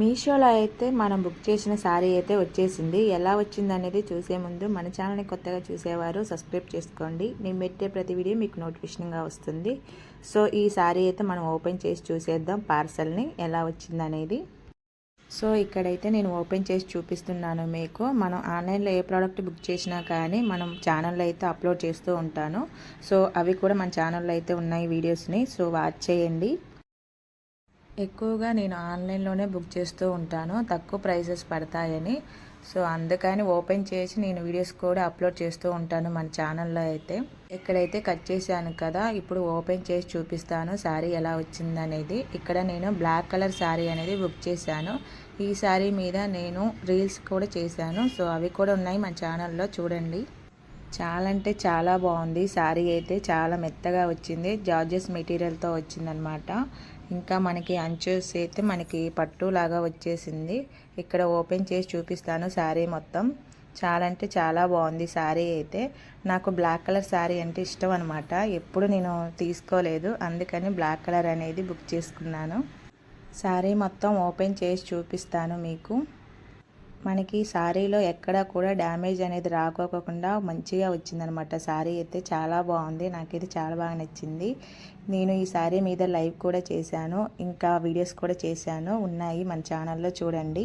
మీషోలో అయితే మనం బుక్ చేసిన శారీ అయితే వచ్చేసింది. ఎలా వచ్చింది అనేది చూసే ముందు మన ఛానల్ని కొత్తగా చూసేవారు సబ్స్క్రైబ్ చేసుకోండి. నేను పెట్టే ప్రతి వీడియో మీకు నోటిఫికేషన్గా వస్తుంది. సో ఈ శారీ అయితే మనం ఓపెన్ చేసి చూసేద్దాం పార్సల్ని ఎలా వచ్చింది అనేది సో ఇక్కడైతే నేను ఓపెన్ చేసి చూపిస్తున్నాను మీకు. మనం ఆన్లైన్లో ఏ ప్రోడక్ట్ బుక్ చేసినా కానీ మనం ఛానల్లో అయితే అప్లోడ్ చేస్తూ ఉంటాను. సో అవి కూడా మన ఛానల్లో అయితే ఉన్నాయి వీడియోస్ని. సో వాచ్ చేయండి. ఎక్కువగా నేను ఆన్లైన్లోనే బుక్ చేస్తూ ఉంటాను. తక్కువ ప్రైసెస్ పడతాయని. సో అందుకని ఓపెన్ చేసి నేను వీడియోస్ కూడా అప్లోడ్ చేస్తూ ఉంటాను మన ఛానల్లో అయితే. ఇక్కడైతే కట్ చేశాను కదా ఇప్పుడు ఓపెన్ చేసి చూపిస్తాను శారీ ఎలా వచ్చిందనేది. ఇక్కడ నేను బ్లాక్ కలర్ శారీ అనేది బుక్ చేశాను. ఈ శారీ మీద నేను రీల్స్ కూడా చేశాను. సో అవి కూడా ఉన్నాయి మన ఛానల్లో చూడండి. చాలా అంటే చాలా బాగుంది. శారీ అయితే చాలా మెత్తగా వచ్చింది. జార్జెస్ మెటీరియల్తో వచ్చిందనమాట. ఇంకా మనకి అంచుస్ అయితే మనకి పట్టు లాగా వచ్చేసింది. ఇక్కడ ఓపెన్ చేసి చూపిస్తాను శారీ మొత్తం. చాలా అంటే చాలా బాగుంది శారీ అయితే. నాకు బ్లాక్ కలర్ శారీ అంటే ఇష్టం అనమాట ఎప్పుడు నేను తీసుకోలేదు. అందుకని బ్లాక్ కలర్ అనేది బుక్ చేసుకున్నాను. శారీ మొత్తం ఓపెన్ చేసి చూపిస్తాను మీకు. మనకి శారీలో ఎక్కడ కూడా డ్యామేజ్ అనేది రాకోకుండా మంచిగా వచ్చిందనమాట. శారీ అయితే చాలా బాగుంది. నాకైతే చాలా బాగా నచ్చింది. నేను ఈ శారీ మీద లైవ్ కూడా చేశాను. ఇంకా వీడియోస్ కూడా చేశాను. ఉన్నాయి మన ఛానల్లో చూడండి.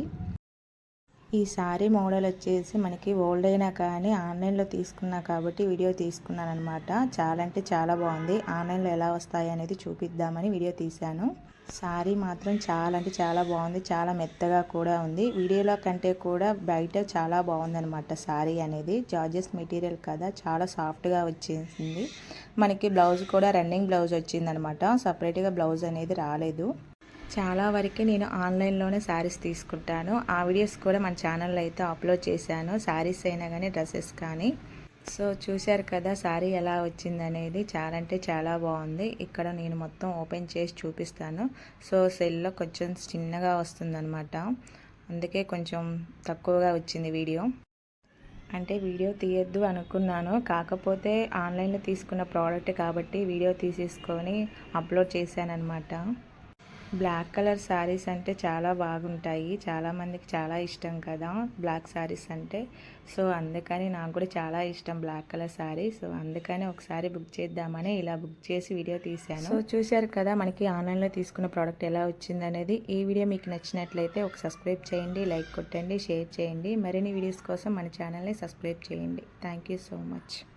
ఈ శారీ మోడల్ వచ్చేసి మనకి ఓల్డ్ అయినా కానీ ఆన్లైన్లో తీసుకున్నా కాబట్టి వీడియో తీసుకున్నాను అనమాట చాలా అంటే చాలా బాగుంది. ఆన్లైన్లో ఎలా వస్తాయి అనేది చూపిద్దామని వీడియో తీశాను. శారీ మాత్రం చాలా అంటే చాలా బాగుంది. చాలా మెత్తగా కూడా ఉంది. వీడియోలో కంటే కూడా బయట చాలా బాగుందనమాట శారీ అనేది. జార్జెస్ మెటీరియల్ కదా చాలా సాఫ్ట్గా వచ్చేసింది. మనకి బ్లౌజ్ కూడా రన్నింగ్ బ్లౌజ్ వచ్చిందనమాట సపరేట్గా బ్లౌజ్ అనేది రాలేదు. చాలా వరకు నేను ఆన్లైన్లోనే శారీస్ తీసుకుంటాను. ఆ వీడియోస్ కూడా మన ఛానల్లో అయితే అప్లోడ్ చేశాను. శారీస్ అయినా కానీ డ్రెస్సెస్ కానీ. సో చూశారు కదా శారీ ఎలా వచ్చిందనేది. చాలా అంటే చాలా బాగుంది. ఇక్కడ నేను మొత్తం ఓపెన్ చేసి చూపిస్తాను. సో సెల్లో కొంచెం చిన్నగా వస్తుందన్నమాట. అందుకే కొంచెం తక్కువగా వచ్చింది వీడియో. అంటే వీడియో తీయద్దు అనుకున్నాను. కాకపోతే ఆన్లైన్లో తీసుకున్న ప్రోడక్ట్ కాబట్టి వీడియో తీసేసుకొని అప్లోడ్ చేశానమాట బ్లాక్ కలర్ శారీస్ అంటే చాలా బాగుంటాయి. చాలామందికి చాలా ఇష్టం కదా బ్లాక్ శారీస్ అంటే. సో అందుకని నాకు కూడా చాలా ఇష్టం బ్లాక్ కలర్ శారీ సో అందుకని ఒకసారి బుక్ చేద్దామని ఇలా బుక్ చేసి వీడియో తీశాను. సో చూశారు కదా మనకి ఆన్లైన్లో తీసుకున్న ప్రోడక్ట్ ఎలా వచ్చిందనేది ఈ వీడియో మీకు నచ్చినట్లయితే ఒక సబ్స్క్రైబ్ చేయండి లైక్ కొట్టండి షేర్ చేయండి. మరిన్ని వీడియోస్ కోసం మన ఛానల్ని సబ్స్క్రైబ్ చేయండి. Thank so much.